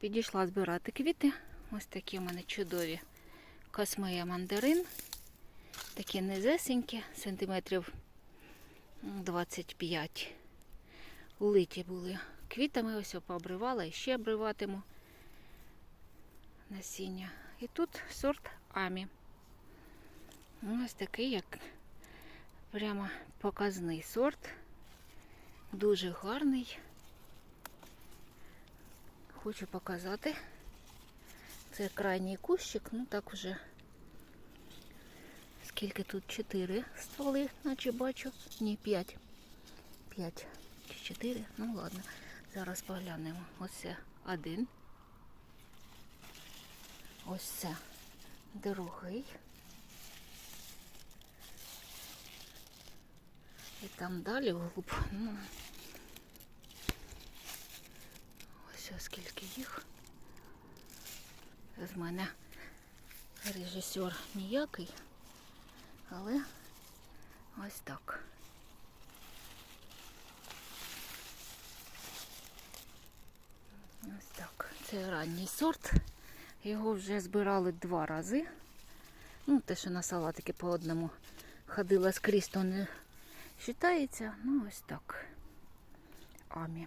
Підійшла збирати квіти. Ось такі в мене чудові космея мандарин. Такі низесенькі, сантиметрів 25. Улиті були квітами, ось пообривала і ще обриватиму насіння. І тут сорт Амі. Ось такий, як прямо показний сорт. Дуже гарний. Хочу показати. Це крайній кущик, ну так вже. Скільки тут? Чотири стволи, наче бачу. Ні, п'ять. П'ять чи чотири. Ну ладно. Зараз поглянемо. Ось це один. Ось це другий. І там далі вглуб. Ну, ось скільки їх. З мене режисер ніякий, але ось так. Ось так. Це ранній сорт. Його вже збирали два рази. Ну, те, що на салатики по одному ходила скрізь, то не вважається. Ну, ось так. Амі.